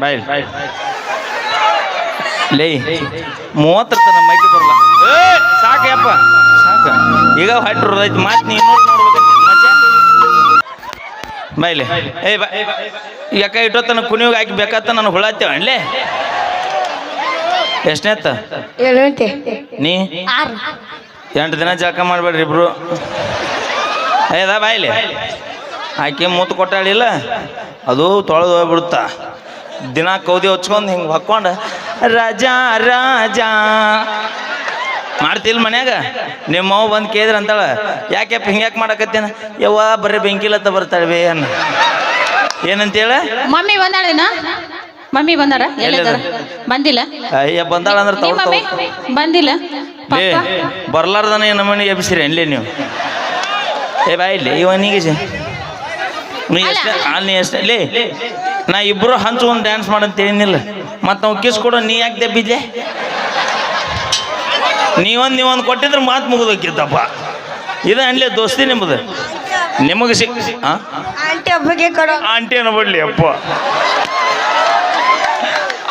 ಬಾಯ್ ಲೇ ಮೂವತ್ತರ ತನ ಮೈಗೆ ಬರಲ್ಲ. ಏ ಯಪ್ಪ. ಸಾಕ. ಈಗ ಹೊಟ್ಟೈತಿ ಮಾತು ನೀನು ನೋಡಿ ನೋಡ್ಬೇಕಂತ ಮಚ್ಚ ಬಾಯ್ಲೆ ಏ ಬಾ ಯಾಕ ಇಟ್ಟೋತನ ಕುಣಿಯೋಗಿ ಹಾಕಿ ಬೇಕಾತ ನಾನು ಹುಳತ್ತೇವ ಅಣ್ಲೇ ಎಷ್ಟನೇತ್ತ ನೀ? ಆರು. ಎಂಟು ದಿನ ಜಳಕ ಮಾಡಬೇಡ್ರಿ ಇಬ್ರು. ಏದಾ ಬಾಯ್ಲಿ ಆಕೆ ಮೂತು ಕೊಟ್ಟಾಳಿಲ್ಲ. ಅದು ತೊಳೆದು ಹೋಗ್ಬಿಡುತ್ತಾ? ದಿನ ಕೌದಿ ಹಚ್ಕೊಂಡು ಹಿಂಗೆ ಹೊಕ್ಕೊಂಡು ರಜಾ ರಾಜಾ. ಮಾಡ್ತಿಲ್ ಮನ್ಯಾಗ? ನಿಮ್ಮ ಅವ್ವ ಬಂದು ಕೇಳಿದ್ರ ಅಂತಾಳ ಯಾಕೆಪ್ಪ ಹಿಂಗ್ಯಾಕೆ ಮಾಡಕತ್ತೇನ? ಯವ್ವ ಬರೀ ಬೆಂಕಿಲತ್ತ ಬರ್ತಾಳೆ ಬೇ ಅನ್ನ. ಏನಂತೇಳ? ಮಮ್ಮಿ ಬಂದಾಳೇನ ಮಮ್ಮಿ ಬಂದಾರ ಎಲ್ಲಿದಾರ ಬಂದಿಲ್ಲ? ಅಯ್ಯ ಬಂದಾಳ ಅಂದ್ರೆ ನಿಮ್ಮ ಬಂದಿಲ್ಲ? ಏ ಬರ್ಲಾರ್ದನ ಏನು ಮನೆ ಎಬ್ಸಿರಿ ಅನ್ಲೇ ನೀವು? ಏ ಬಾಯಿಲ್ಲ ಇವನಿಗೆ ನೀ ಎಷ್ಟ ಅಲ್ಲಿ ನೀ ಎಷ್ಟ ಲೇ ನಾ ಇಬ್ರು ಒಂದು ಡ್ಯಾನ್ಸ್ ಮಾಡಂತ ಏನಿಲ್ಲ ಮತ್ತು ನಾವು ಕಿಸ್ ಕೊಡೋ ನೀ ಯಾಕೆ ದೆಬ್ಬಿದ್ದೆ ನೀವೊಂದು ನೀವೊಂದು ಕೊಟ್ಟಿದ್ರೆ ಮಾತು ಮುಗಿದೋಕಿತ್ತಪ್ಪ ಇದು ಅನ್ಲೇ ದೋಸ್ತಿ ನಿಮ್ಮದು ನಿಮಗೆ ಸಿಕ್ ಹಾಂ ಆಂಟಿ ಹಬ್ಬಕ್ಕೆ ಕೊಡೋ. ಆಂಟಿ ಅನ್ನಬಿಡ್ಲಿ ಅಪ್ಪ.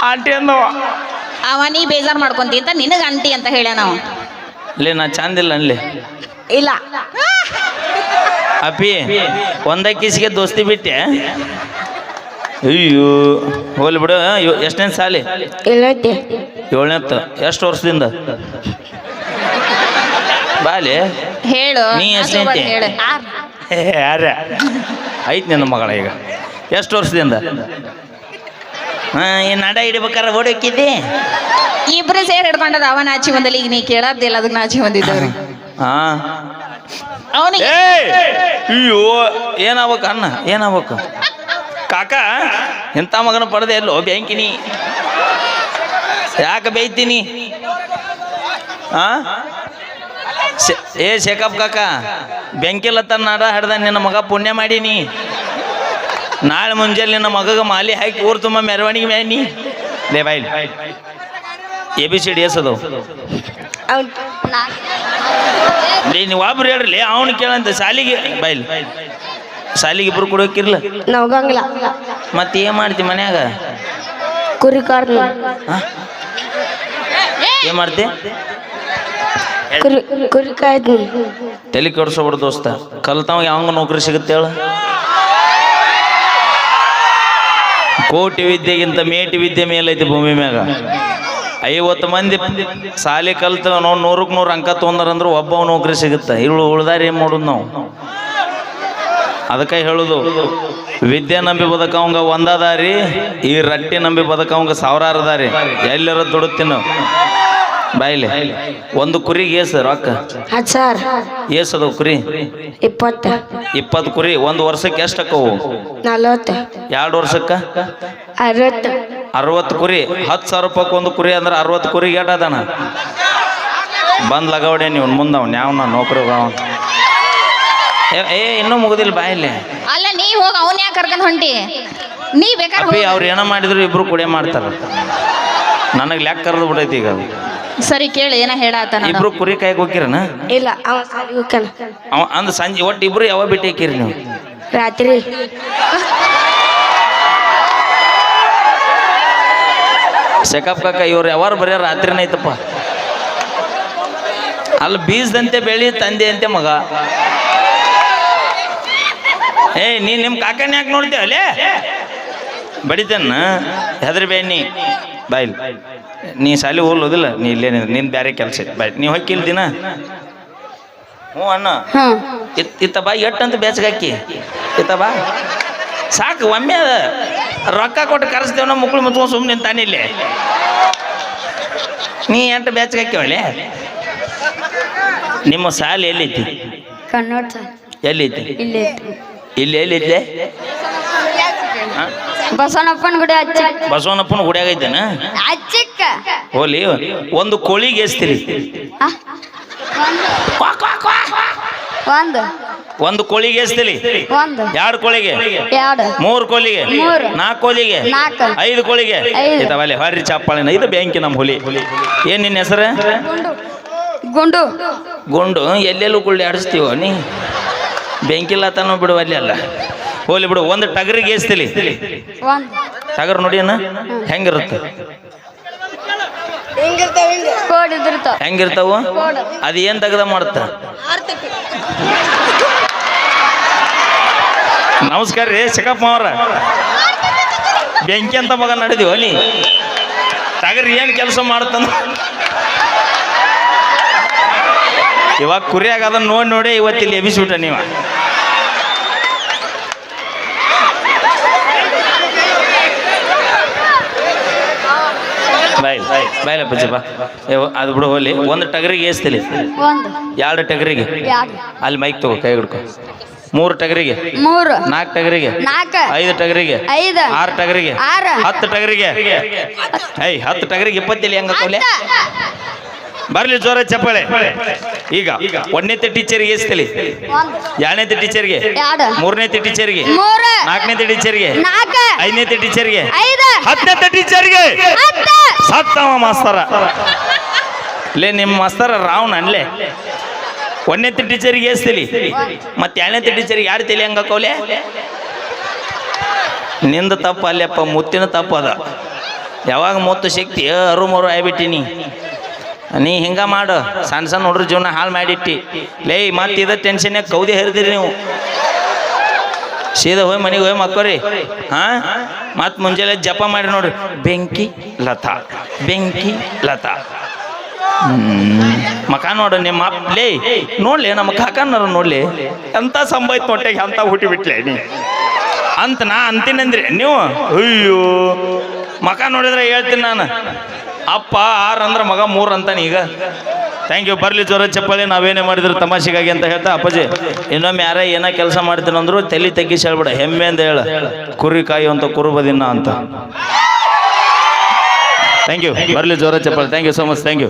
ಆಂಟಿ ಅಂದವ. ಅವ ನೀ ಬೇಜಾರ್ ಮಾಡ್ಕೊಂತಿ ಅಂತ ನಿನಗ ಅಂಟಿ ಅಂತ ಹೇಳ ನಾವು ಲೇ ನಾ ಚಂದಿಲ್ಲ ಅನ್ಲಿ. ಇಲ್ಲ. ಅಪ್ಪಿ ಒಂದ ಕಿಸಿಗೆ ದೋಸ್ತಿ ಬಿಟ್ಟೆ. ಅಯ್ಯೋ ಹೋಗ್ಲಿ ಬಿಡು ಎಷ್ಟನೇ ಸಾಲಿ? ಏಳನೇತ್ತ ಎಷ್ಟು ವರ್ಷದಿಂದ? ಬಾಲಿ? ಹೇಳು ನೀ ಎಷ್ಟು ಎಷ್ಟನೇ ಬರ್ದ್ ಐತಿ? ಹೇಳು ಯಾರ ಐತ್ ನಿನ್ನ ಮಗಳ ಈಗ. ಎಷ್ಟು ವರ್ಷದಿಂದ? ಹಾ ಏನು ನಡ ಹಿಡಿಬೇಕಾರ ಓಡೋಕಿದ್ದೆ ಇಬ್ರು ಸೇರ್ ಹಿಡ್ಕೊಂಡದ ಅವನ ನಾಚಿ ಬಂದಲ್ಲಿ ಈಗ ನೀ ಕೇಳೋದಿಲ್ಲ ಅದಕ್ಕೆ ನಾಚಿ ಬಂದಿದ್ದವ್ರಿ. ಹಾ. ಅವನಿಗೆ ಅಯ್ಯೋ ಏನಾಗ್ಬೇಕು ಅಣ್ಣ? ಏನಾಗ್ಬೇಕು? ಕಾಕ ಎಂತ ಮಗನ ಪಡೆದೆ ಎಲ್ಲೋ ಬ್ಯಾಂಕಿನಿ? ಯಾಕೆ ಬೈತೀನಿ ಆ? ಏ ಶೇಖಪ್ ಕಾಕ ತನ್ನ ನಾಡ ಹಿಡ್ದ ನಿನ್ನ ಮಗ ಪುಣ್ಯ ಮಾಡೀನಿ. ನಾಳೆ ಮುಂಜಾನೆ ನಿನ್ನ ಮಗಗೆ ಮಾಲಿ ಹಾಕಿ ಊರು ತುಂಬ ಮೆರವಣಿಗೆ ಮ್ಯಾನಿ ಲೇ A B C D S ಅದು. ನೀವು ಒಬ್ರು ಹೇಳ್ರಿ ಅವನು ಕೇಳಂತ ಶಾಲಿಗೆ. ಬಾಯ್ಲಿ ಸಾಲಿಗೆ ಇಬ್ರು ಕೊಡೋಕಿರ್ಲ ನಾವು ಹೋಗಂಗಿಲ್ಲ. ಮತ್ತೆ ಏನ್ ಮಾಡ್ತಿ ಮನ್ಯಾಗ? ಕುರಿ ಕಾರ್ನ? ಏನ್ ಮಾಡ್ತಿ? ಕುರಿ ಕುರಿ ಕಾಯ್ದು ತಲೆ ಕೆಡ್ಸೋಬಿಡು ದೋಸ್ತ. ಕಲ್ತಾವ ಯಾವಂಗ ನೌಕರಿ ಸಿಗುತ್ತೆ ಹೇಳ. ಕೋಟಿ ವಿದ್ಯೆಗಿಂತ ಮೇಟಿ ವಿದ್ಯೆ ಮೇಲೈತಿ ಭೂಮಿ ಮ್ಯಾಗ. ಐವತ್ತು ಮಂದಿ ಸಾಲಿ ಕಲ್ತ ನಾವು ನೂರಕ್ಕೆ ನೂರು ಅಂಕ ತೊಂದರಂದ್ರೆ ಒಬ್ಬ ನೌಕರಿ ಸಿಗುತ್ತೆ. ಇಳು ಉಳ್ದಾರ ಏನು ಮಾಡೋದು ನಾವು? ಅದಕ್ಕೆ ಹೇಳುದು ವಿದ್ಯೆ ನಂಬಿ ಬದುಕವಂಗ ಒಂದದಾರಿ ಈ ರಟ್ಟಿ ನಂಬಿ ಬದುಕವಂಗ ಸಾವಿರಾರು ದಾರಿ ಎಲ್ಲರ ದುಡುತ್ತಿನ ಬಾಯ್ಲಿ. ಒಂದು ಕುರಿಗೆ ಏಸು ರೊಕ್ಕ. ಹತ್ತು ಸಾವಿರ ಏಸು ಅದಾವ ಕುರಿ. ಇಪ್ಪತ್ತು. ಇಪ್ಪತ್ತು ಕುರಿ ಒಂದು ವರ್ಷಕ್ಕೆ ಎಷ್ಟು ಅಕ್ಕವು? ನಲವತ್ತು. ಎರಡು ವರ್ಷಕ್ಕೆ? ಅರವತ್ತು. ಅರವತ್ತು ಕುರಿ. ಹತ್ತು ಸಾವಿರ ರೂಪಾಯಿ ಒಂದು ಕುರಿ ಅಂದ್ರೆ ಅರವತ್ತು ಕುರಿಗೆ ಗೇಟ್ ಅದಾನ ಬಂದ್ ಲಗಾವಡೆ ನೀವು ಮುಂದೆ ಅವ್ನು ಯಾವ ನೌಕರಿ ಹೋಗವ ಏ ಇನ್ನೂ ಮುಗುದಿಲ್ಲ ಬಾಯಲ್ಲಿ ಅಲ್ಲ ನೀ ಹೋಗಿ ಅವನ್ ಯಾಕೆ ಕರ್ಕೊಂಡ್ ಹೊಂಟಿ? ನೀ ಬೇಕಾದ್ರೆ ಅಪ್ಪಿ ಹೋಗು. ಅವ್ರು ಏನೋ ಮಾಡಿದ್ರು ಇಬ್ರು ಕುಡಿಯ ಮಾಡ್ತಾರ. ನನಗೆ ಲೆಕ್ಕ ಕರೆದು ಬಿಡೈತಿ ಈಗ ಅದು. ಸರಿ ಕೇಳಿ ಏನ ಹೇಳಾತ ಇಬ್ರು ಕುರಿ ಕೈಗೆ ಹೋಗಿರನ ಇಲ್ಲ ಅವ ಸಾಲಿಗೆ ಹೋಗ್ತಾನ ಅವ ಅಂದ್ ಸಂಜೆ ಒಟ್ಟು ಇಬ್ರು ಯಾವಾಗ ಬಿಟ್ಟು ಹಾಕಿರಿ ನೀವು? ರಾತ್ರಿ. ಸೆಕಪ್ ಕಾಕ ಇವ್ರು ಯಾವಾರು ಬರೀ ರಾತ್ರಿನೇ ಐತಪ್ಪ. ಅಲ್ಲಿ ಬೀಜದಂತೆ ಬೆಳಿ ತಂದೆ ಅಂತೆ ಮಗ. ಏ ನೀ ನಿಮ್ಮ ಕಾಕನ ಯಾಕೆ ನೋಡ್ತೇವ ಅಲ್ಲೇ? ಬಡಿತೇನ ಹೆದರಿ ಬಾಯ್ ನೀ ಸಾಲಿ ಹೋಗ್ಲೋದಿಲ್ಲ ನೀ ಇಲ್ಲೇ ನಿನ್ ಬೇರೆ ಕೆಲಸ ಬಾಯ್ ನೀವು ಹೊಕ್ಕಿಲ್ ದಿನ ಹ್ಞೂ ಅಣ್ಣ. ಇತ್ ಇತ್ತ ಬಾ ಎಟ್ಟಂತ ಬೇಚಗಾಕಿ ಇತ್ತ ಬಾ. ಸಾಕು ಒಮ್ಮೆ ಅದ. ರೊಕ್ಕ ಕೊಟ್ಟು ಕರೆಸ್ತೇವ ನಾ ಮುಕ್ಳು ಮುಚ್ಕೊಂಡು ಸುಮ್ಮನೆ ನಿಂತಾನೆ ಇಲ್ಲಿ. ನೀ ಎಂಟು ಹಾಕಿ ಒಳ್ಳೆ ನಿಮ್ಮ ಸಾಲ ಎಲ್ಲಿ ಎಲ್ಲೈತಿ ಇಲ್ಲಿ ಎಲ್ಲಿದ್ದೆ ಬಸವನಪ್ಪನ ಗುಡಿ ಹಚ್ಚ ಬಸವನಪ್ಪನ ಗುಡಿಯಾಗೈತೇನ ಹಚ್ಚಿಕ್ಕ ಹೋಲಿ ಒಂದು ಕೋಳಿಗೆ ಎಸ್ತೀರಿ ಒಂದು. ಒಂದು ಕೋಳಿಗೆ ಎಸ್ತೀರಿ ಒಂದು. ಎರಡು ಕೋಳಿಗೆ? ಎರಡು. ಮೂರು ಕೋಳಿಗೆ? ಮೂರು. ನಾಲ್ಕು ಕೋಳಿಗೆ? ನಾಲ್ಕು. ಐದು ಕೋಳಿಗೆ. ಇದಾವಲ್ಲಿ ಹರಿ ಚಾಪಾಳಿನ ಇದು ಬ್ಯಾಂಕಿ ನಮ್ಮ ಹುಲಿ. ಏನ್ ನಿನ್ನ ಹೆಸರು? ಗುಂಡು. ಗುಂಡು. ಎಲ್ಲೆಲ್ಲೂ ಗುಳ್ಳಿ ಆಡಿಸ್ತೀವ ನೀ? ಬೆಂಕಿಲ್ಲ ತಾನು ಬಿಡು ಅಲ್ಲಿ ಅಲ್ಲ. ಹೋಲಿ ಬಿಡು ಒಂದು ಟಗರಿಗೆ ಏಸ್ತಿಲಿ. ಒಂದು. ಟಗರ್ ನೋಡಿ ಅಣ್ಣ ಹೆಂಗಿರುತ್ತೆ? ಹೆಂಗಿರ್ತಾವ ಅದ ಏನ್ ತೆಗ್ದ ಮಾಡುತ್ತ? ನಮಸ್ಕಾರ ರೀ ಚಿಕ್ಕಪ್ಪ ಅವ್ರ ಬೆಂಕಿ ಅಂತ ಮಗ ನಡೆದಿವ ನೀ ಟಗರ್ ಏನ್ ಕೆಲಸ ಮಾಡ್ತಾನ ಇವಾಗ ಕುರಿಯಾಗ ಅದನ್ನ ನೋಡಿ ನೋಡಿ ಇವತ್ತಿಲ್ಲಿ ಎಬಿಸ್ಬಿಟ್ಟ ನೀವ. ಬಾಯ್ ಬಾಯ್ಲಪ್ಪ ಬಾ ಅದು ಬಿಡು ಹೋಲಿ ಒಂದು ಟಗರಿಗೆ ಏಸ್ತಿಲಿ ಎರಡು ಟಗರಿಗೆ? ಅಲ್ಲಿ ಮೈಕ್ ತಗೋ ಕೈ ಹಿಡ್ಕೊ. ಮೂರು ಟಗರಿಗೆ? ಮೂರು. ನಾಲ್ಕು ಟಗರಿಗೆ? ನಾಲ್ಕು. ಐದು ಟಗರಿಗೆ? ಐದು. ಆರು ಟಗರಿಗೆ? ಆರು. ಹತ್ತು ಟಗರಿಗೆ? ಐ ಹತ್ತು ಟಗರಿಗೆ ಇಪ್ಪತ್ತಿಲ್ಲ ಹೆಂಗ ಕೊಲೆ ಬರ್ಲಿ ಜೋರ ಚಪ್ಪಳೆ. ಈಗ ಒಂದನೇ ಟೀಚರ್ಗೆ ಏಸ್ತಿಲಿ ಎರಡನೇ ಟೀಚರ್ಗೆ ಎರಡು. ಮೂರನೇ ಟೀಚರ್ಗೆ ಮೂರು. ನಾಲ್ಕನೇ ಟೀಚರ್ಗೆ ನಾಲ್ಕ. ಐದನೇ ಟೀಚರ್ಗೆ ಐದು. ಹತ್ತನೇ ಟೀಚರ್ಗೆ ಹತ್ತು. ಸತ್ತವ ಮಾಸ್ತರ. ಲೇ ನಿಮ್ಮ ಮಾಸ್ತರ ರಾವ್ನ ಅನ್ಲೆ. ಒಂದನೇ ಟೀಚರಿಗೆ ಏಸ್ತಿಲಿ ಮತ್ತೆ ಎರಡನೇ ಟೀಚರಿಗೆ ಯಾರು ತಿಳಿ ಹಂಗ ಕೌಲೆ ನಿಂದ ತಪ್ಪ ಅಲ್ಲಪ್ಪ ಮುತ್ತಿನ ತಪ್ಪ ಅದ. ಯಾವಾಗ ಮುತ್ತು ಶಕ್ತಿ ಅರು ಮರು ಆಗ್ಬಿಟ್ಟಿನಿ ನೀ. ಹಿಂಗ ಮಾಡು. ಸಣ್ಣ ಸಣ್ಣ ಹುಡ್ರ ಜೀವನ ಹಾಳು ಮಾಡಿಟ್ಟಿ. ಲೇ ಮತ್ತೆ ಇದ ಟೆನ್ಷನ್ ಕೌದಿ ಹರಿದಿರಿ ನೀವು. ಸೀದಾ ಹೋಯ್ ಮನೆಗೆ ಹೋಯ್ ಮಕ್ಕೋರಿ. ಹಾ? ಮತ್ ಮುಂಜಾನೆ ಜಪ ಮಾಡಿ ನೋಡ್ರಿ. ಬೆಂಕಿ ಲತಾ ಬೆಂಕಿ ಲತಾ. ಮಕ ನೋಡು ನಿಮ್ಮ ಅಪ್ಲೇ ನೋಡ್ಲಿ ನಮ್ಮ ಕಾಕನಾರ ನೋಡ್ಲಿ. ಎಂತ ಸಂಭಾಯ್ತು ಹೊಟ್ಟೆಗೆ? ಅಂತ ಹುಟ್ಟಿ ಬಿಟ್ಲೆ ನೀ? ಅಂತ ನಾ ಅಂತೀನಂದ್ರಿ ನೀವು? ಅಯ್ಯೋ. ಮಕ ನೋಡಿದ್ರೆ ಹೇಳ್ತೀನಿ ನಾನು. ಅಪ್ಪ, ಆರ್ ಅಂದ್ರೆ ಮಗ, ಮೂರು ಅಂತಾನೆ ಈಗ. ಥ್ಯಾಂಕ್ ಯು ಬರ್ಲಿ ಜೋರ ಚಪ್ಪಳಿ, ನಾವೇನೇ ಮಾಡಿದ್ರು ತಮಾಷೆಗಾಗಿ ಅಂತ ಹೇಳ್ತಾ ಅಪ್ಪಾಜಿ. ಇನ್ನೊಮ್ಮೆ ಯಾರೇ ಏನೋ ಕೆಲಸ ಮಾಡ್ತೀನಿ ಅಂದ್ರು ತಲೆ ತಗ್ಗಿಸಿ ಹೇಳ್ಬಿಡ. ಹೆಮ್ಮೆ ಅಂತ ಹೇಳ. ಕುರಿ ಅಂತ ಕುರುಬದಿನ ಅಂತ. ಥ್ಯಾಂಕ್ ಯು ಬರ್ಲಿ ಜೋರ ಚಪ್ಪಳಿ. Thank you so much thank you